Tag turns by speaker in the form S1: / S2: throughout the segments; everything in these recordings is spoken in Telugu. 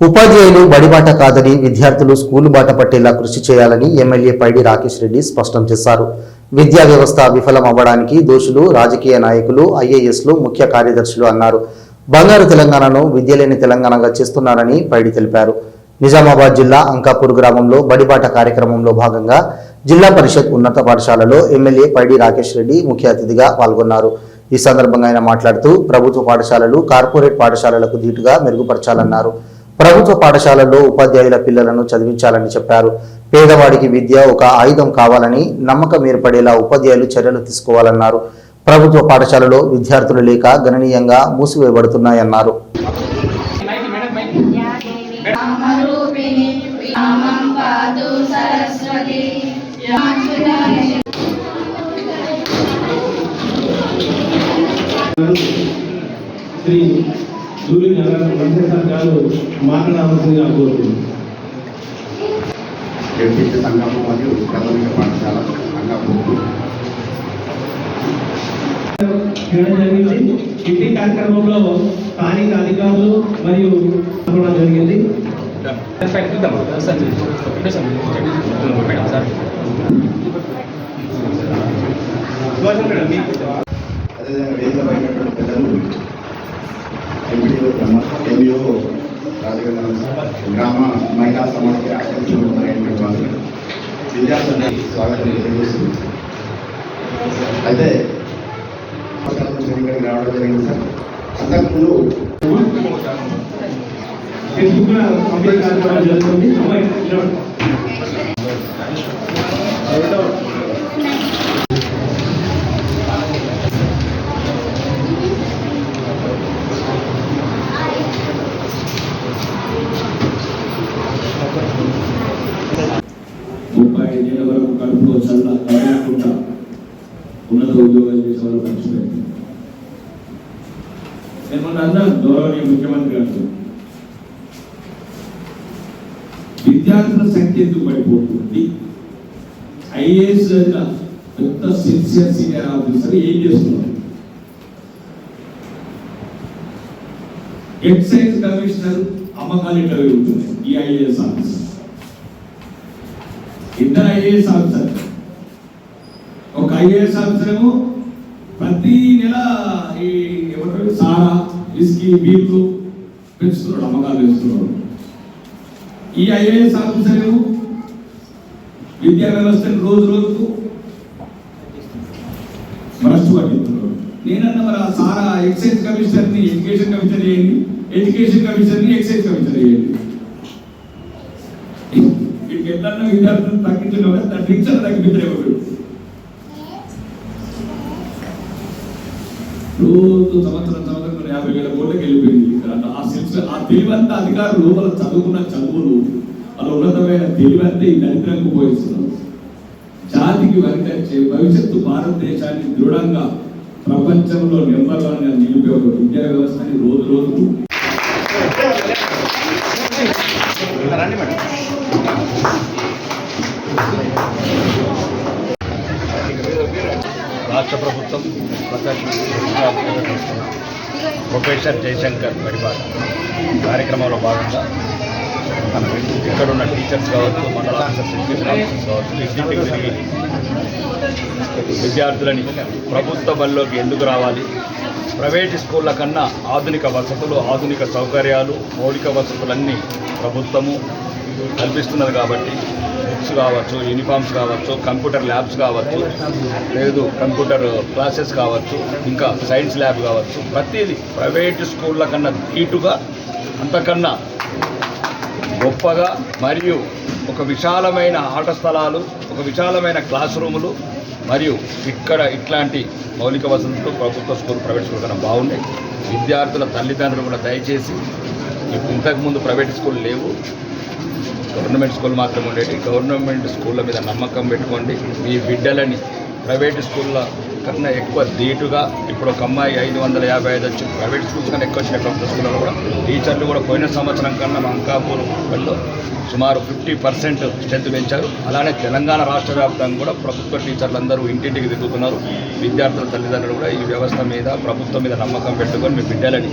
S1: ఉపాధ్యాయులు బడిబాట కాదని విద్యార్థులు స్కూలు బాట పట్టేలా కృషి చేయాలని ఎమ్మెల్యే పైడి రాకేష్ రెడ్డి స్పష్టం చేశారు. విద్యా వ్యవస్థ విఫలం అవ్వడానికి దోషులు రాజకీయ నాయకులు ఐఏఎస్లు ముఖ్య కార్యదర్శులు అన్నారు. బంగారు తెలంగాణను విద్యలేని తెలంగాణగా చేస్తున్నారని పైడి తెలిపారు. నిజామాబాద్ జిల్లా అంకాపూర్ గ్రామంలో బడిబాట కార్యక్రమంలో భాగంగా జిల్లా పరిషత్ ఉన్నత పాఠశాలలో ఎమ్మెల్యే పైడి రాకేష్ రెడ్డి ముఖ్య అతిథిగా పాల్గొన్నారు. ఈ సందర్భంగా ఆయన మాట్లాడుతూ ప్రభుత్వ పాఠశాలలు కార్పొరేట్ పాఠశాలలకు ధీటుగా మెరుగుపరచాలన్నారు. ప్రభుత్వ పాఠశాలల్లో ఉపాధ్యాయుల పిల్లలను చదివించాలని చెప్పారు. పేదవాడికి విద్య ఒక ఆయుధం కావాలని నమ్మకం ఏర్పడేలా ఉపాధ్యాయులు చర్యలు తీసుకోవాలన్నారు. ప్రభుత్వ పాఠశాలలో విద్యార్థులు లేక గణనీయంగా మూసివేయబడుతున్నాయన్నారు.
S2: రామరూపిణి రామం పాదు సరస్వతి
S3: శ్రీ సూర్య వెంకటేశ్వర గారు మాట్లాడవలసిందిగా కోరుతున్నాను
S4: ఎంపీసీ సంఘము మరియు ప్రాథమిక పాఠశాల సంఘము.
S3: జరిగింది. ఇంటి కార్యక్రమంలో స్థానిక అధికారులు మరియు జరిగింది.
S4: అదేవిధంగా వేదిక పైనటువంటి పెద్దలు ఎంపీడీఓ గ్రామ ఎంఈఓ రాజగంగా గ్రామ మహిళా సమాజ అధ్యక్షులైనటువంటి వాళ్ళు విద్యార్థులని స్వాగతం తెలియజేస్తుంది అయితే పాఠశాల ఇక్కడికి రావడం జరిగింది సార్. అంతకుముందు
S3: ఫేస్బుక్ కంప్లీట్ కార్యక్రమం జరుగుతుంది అమ్మాయి నిలబడు. ముప్పై ఐదేళ్ళ వరకు కడుపులో చల్ల కలగకుండా ఉన్నత ఉద్యోగాలు చేసే వాళ్ళు మర్చిపోయింది నేను మొన్న అన్నాను గౌరవనీయ ముఖ్యమంత్రి గారు. విద్యార్థుల సంఖ్య ఎందుకు పడిపోతుంది? ఐఏఎస్ పెద్ద సిన్సియర్ సీనియర్ ఆఫీసర్ ఏం చేస్తున్నారు? ఎక్సైజ్ కమిషనర్ అమ్మకాలు ఇట్లా ఉంటుంది ఈ ఐఏఎస్ ఆఫీసర్. IAS officer. ఒక ఐఏఎస్ ఆఫీసర్ ఏమో ప్రతి నెల ఈ ఎవరు సారా విస్కీ బీర్లు పెంచుతున్నాడు అమ్మకాలు పెంచుతున్నాడు. ఈ ఐఏఎస్ ఆఫీసర్ ఏమో విద్యా వ్యవస్థను రోజు రోజుకు భ్రష్టు పట్టిస్తున్నాడు. నేనన్న మరి ఆ సారా ఎక్సైజ్ కమిషనర్ని ఎడ్యుకేషన్ కమిషనర్ చేయండి ఎడ్యుకేషన్ కమిషనర్ని ఎక్సైజ్ కమిషనర్ చేయండి. వీటికి ఎట్లన్నా విద్యార్థులను తగ్గించడం వల్ల దాని టీచర్ తగ్గించలేము రోజు సంవత్సరం సంవత్సరం యాభై వేల కోట్లకి వెళ్ళిపోయింది. ఇక్కడ ఆ సెన్స్ ఆ తెలివంత అధికారులు లోపల చదువుకున్న చదువులు వాళ్ళ ఉన్నతమైన తెలివంతా ఈ దరిద్రంకు పోయిస్తున్నారు. జాతికి వరికొచ్చే భవిష్యత్తు భారతదేశాన్ని దృఢంగా ప్రపంచంలో నెంబర్ వన్ నిలిపే ఒక విద్యా వ్యవస్థని రోజు రోజుకు
S5: రాష్ట్ర ప్రభుత్వం ప్రకాశం జిల్లా ప్రొఫెసర్ జయశంకర్ పరిపాలన కార్యక్రమంలో భాగంగా మన ఇక్కడ ఉన్న టీచర్స్ కావచ్చు మండల ఆఫీసర్స్ ఎడ్యుకేషన్ ఆఫీసర్స్ కావచ్చు ఇంటింటికి తిరిగి విద్యార్థులని ప్రభుత్వ బడిలోకి ఎందుకు రావాలి? ప్రైవేట్ స్కూళ్ళ కన్నా ఆధునిక వసతులు ఆధునిక సౌకర్యాలు మౌలిక వసతులన్నీ ప్రభుత్వము కల్పిస్తున్నది కాబట్టి బుక్స్ కావచ్చు యూనిఫామ్స్ కావచ్చు కంప్యూటర్ ల్యాబ్స్ కావచ్చు లేదు కంప్యూటర్ క్లాసెస్ కావచ్చు ఇంకా సైన్స్ ల్యాబ్ కావచ్చు. ప్రతిదీ ప్రైవేట్ స్కూళ్ళ కన్నా ధీటుగా అంతకన్నా గొప్పగా మరియు ఒక విశాలమైన ఆట స్థలాలు ఒక విశాలమైన క్లాస్ రూములు మరియు ఇక్కడ ఇట్లాంటి మౌలిక వసతులు ప్రభుత్వ స్కూల్ ప్రైవేట్ స్కూల్ కన్నా బాగున్నాయి విద్యార్థుల తల్లిదండ్రులు కూడా దయచేసి ఇంతకుముందు ప్రైవేట్ స్కూల్ లేవు. గవర్నమెంట్ స్కూల్ మాత్రమే ఉండేవి గవర్నమెంట్ స్కూళ్ళ మీద నమ్మకం పెట్టుకోండి. మీ బిడ్డలని ప్రైవేట్ స్కూళ్ళ కన్నా ఎక్కువ ధీటుగా ఇప్పుడు ఒక అమ్మాయి ఐదు వందల యాభై ఐదు వచ్చి ప్రైవేట్ స్కూల్స్ కన్నా ఎక్కువ వచ్చిన ప్రభుత్వ స్కూల్లో కూడా టీచర్లు కూడా పోయిన సంవత్సరం కన్నా మా వాళ్ళు సుమారు ఫిఫ్టీ పర్సెంట్ స్ట్రెంత్ పెంచారు. అలానే తెలంగాణ రాష్ట్ర వ్యాప్తంగా కూడా ప్రభుత్వ టీచర్లు అందరూ ఇంటింటికి తిరుగుతున్నారు విద్యార్థుల తల్లిదండ్రులు కూడా ఈ వ్యవస్థ మీద ప్రభుత్వం మీద నమ్మకం పెట్టుకొని మీ బిడ్డలని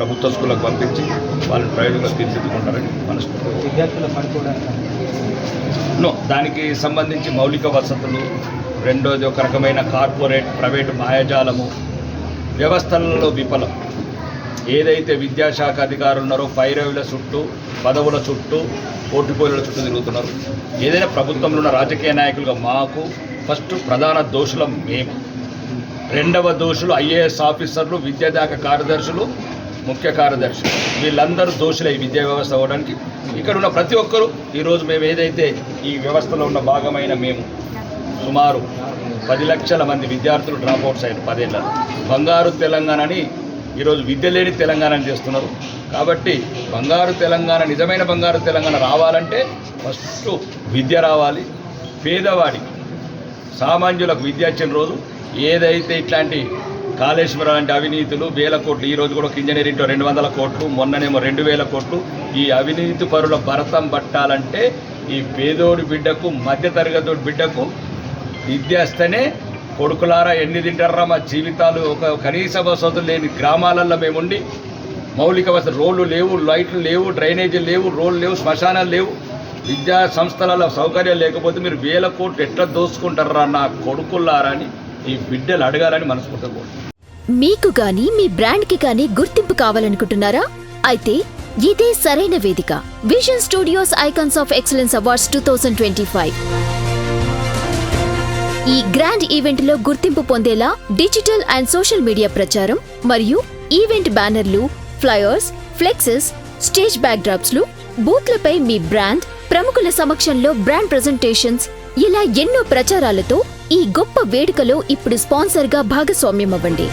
S5: ప్రభుత్వ స్కూళ్ళకు పంపించి వాళ్ళని ప్రైవేట్గా తీర్చిదిద్దుకుంటారని మనస్ఫూర్తిగా
S6: విద్యార్థుల
S5: నో దానికి సంబంధించి మౌలిక వసతులు రెండోది ఒక రకమైన కార్పొరేట్ ప్రైవేటు మాయాజాలము వ్యవస్థలలో విఫలం. ఏదైతే విద్యాశాఖ అధికారులు ఉన్నారో పైరవుల చుట్టూ పదవుల చుట్టూ పోటీపోయిల చుట్టూ తిరుగుతున్నారు. ఏదైనా ప్రభుత్వంలో ఉన్న రాజకీయ నాయకులుగా మాకు ఫస్ట్ ప్రధాన దోషులం మేము. రెండవ దోషులు ఐఏఎస్ ఆఫీసర్లు విద్యాశాఖ కార్యదర్శులు ముఖ్య కార్యదర్శి. వీళ్ళందరూ దోషులే ఈ విద్యా వ్యవస్థ అవ్వడానికి ఇక్కడ ఉన్న ప్రతి ఒక్కరూ ఈరోజు మేము ఏదైతే ఈ వ్యవస్థలో ఉన్న భాగమైన మేము సుమారు పది లక్షల మంది విద్యార్థులు డ్రాప్ అవుట్స్ అయ్యారు పదేళ్ళలో బంగారు తెలంగాణని ఈరోజు విద్య లేని తెలంగాణని చేస్తున్నారు. కాబట్టి బంగారు తెలంగాణ నిజమైన బంగారు తెలంగాణ రావాలంటే ఫస్ట్ విద్య రావాలి. పేదవాడికి సామాన్యులకు విద్య వచ్చిన రోజు ఏదైతే ఇట్లాంటి కాళేశ్వరం లాంటి అవినీతులు వేల కోట్లు. ఈ రోజు కూడా ఒక ఇంజనీరింగ్లో రెండు వందల కోట్లు మొన్ననేమో రెండు వేల కోట్లు. ఈ అవినీతి పరుల భరతం పట్టాలంటే ఈ పేదోడి బిడ్డకు మధ్యతరగతి బిడ్డకు విద్యస్తేనే కొడుకులారా ఎన్ని తింటారా? మా జీవితాలు ఒక కనీస వసతులు లేని గ్రామాలలో మేముండి మౌలిక వసతులు రోడ్లు లేవు లైట్లు లేవు డ్రైనేజీలు లేవు రోడ్లు లేవు శ్మశానాలు లేవు. విద్యా సంస్థలలో సౌకర్యాలు లేకపోతే మీరు వేల కోట్లు ఎట్లా దోసుకుంటారా నా కొడుకులారా అని ఈ బిడ్డలు అడగాలని మనస్ఫూర్తిగా కోరుతున్నాను.
S7: మీకు గాని మీ బ్రాండ్కి గాని గుర్తింపు కావాలనుకుంటున్నారా? అయితే ఇదే సరైన వేదిక. Vision studios icons of excellence awards two thousand twenty five ఈ గ్రాండ్ ఈవెంట్లో గుర్తింపు పొందేలా డిజిటల్ అండ్ సోషల్ మీడియా ప్రచారం మరియు ఈవెంట్ బ్యానర్లు ఫ్లయర్స్ ఫ్లెక్సెస్ స్టేజ్ బ్యాక్డ్రాప్స్లు బూత్లపై మీ బ్రాండ్ ప్రముఖుల సమక్షంలో బ్రాండ్ ప్రెజెంటేషన్స్ ఇలా ఎన్నో ప్రచారాలతో ఈ గొప్ప వేడుకలో ఇప్పుడు స్పాన్సర్గా భాగస్వామ్యం అవ్వండి